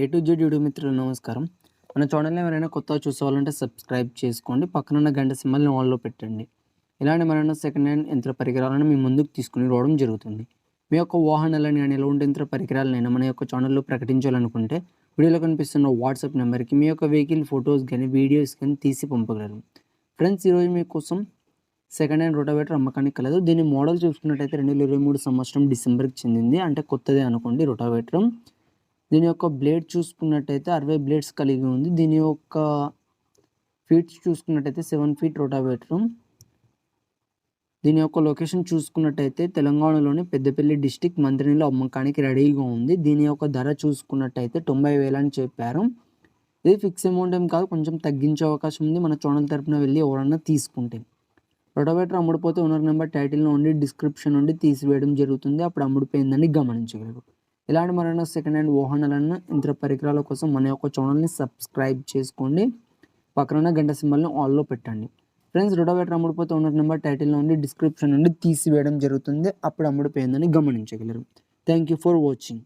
A to Z YouTube మిత్రులు నమస్కారం. మన ఛానల్ని ఎవరైనా కొత్తగా చూసుకోవాలంటే సబ్స్క్రైబ్ చేసుకోండి. పక్కనున్న గంట సింబల్ని ఆన్లో పెట్టండి. ఇలాంటి మరైనా సెకండ్ హ్యాండ్ యంత్ర పరికరాలను మీ ముందుకు తీసుకుని రావడం జరుగుతుంది. మీ యొక్క వాహనాలని కానీ ఎలాంటి యంత్ర పరికరాలనైనా మన యొక్క ఛానల్లో ప్రకటించాలనుకుంటే వీడియోలో కనిపిస్తున్న వాట్సాప్ నెంబర్కి మీ యొక్క వెహికల్ ఫొటోస్ కానీ వీడియోస్ కానీ తీసి పంపగలరు. ఫ్రెండ్స్ ఈరోజు మీకోసం సెకండ్ హ్యాండ్ రోటావేటర్ అమ్మకానికి కలదు. దీని మోడల్ చూసుకున్నట్టయితే రెండు వేల ఇరవై మూడు సంవత్సరం డిసెంబర్కి చెందింది. అంటే కొత్తదే అనుకోండి రోటావేటర్. దీని యొక్క బ్లేడ్ చూసుకున్నట్టయితే అరవై బ్లేడ్స్ కలిగి ఉంది. దీని యొక్క ఫీట్స్ చూసుకున్నట్టయితే సెవెన్ ఫీట్ రోటావేటర్. దీని యొక్క లొకేషన్ చూసుకున్నట్టయితే తెలంగాణలోని పెద్దపల్లి డిస్టిక్ మంత్రినిలో అమ్మకానికి రెడీగా ఉంది. దీని యొక్క ధర చూసుకున్నట్టయితే తొంభై వేలు అని చెప్పారు. ఇది ఫిక్స్ అమౌంట్ ఏం కాదు కొంచెం తగ్గించే అవకాశం ఉంది. మన ఛానల్ తరపున వెళ్ళి ఎవరన్నా తీసుకుంటే. రొటోవేటర్ అమ్ముడుపోతే ఓనర్ నెంబర్ టైటిల్లో ఉండి డిస్క్రిప్షన్ నుండి తీసివేయడం జరుగుతుంది. అప్పుడు అమ్ముడిపోయిందని గమనించగలరు. ఇలాంటి మరైనా సెకండ్ హ్యాండ్ వాహనాలను యంత్ర పరికరాల కోసం మన యొక్క ఛానల్ని సబ్స్క్రైబ్ చేసుకోండి. పక్కన గంట సింబల్ని ఆల్లో పెట్టండి. ఫ్రెండ్స్ రొటోవేటర్ అమ్ముడుపోతే ఓనర్ నెంబర్ టైటిల్లో ఉండి డిస్క్రిప్షన్ నుండి తీసివేయడం జరుగుతుంది. అప్పుడు అమ్ముడుపోయిందని గమనించగలరు. Thank you for watching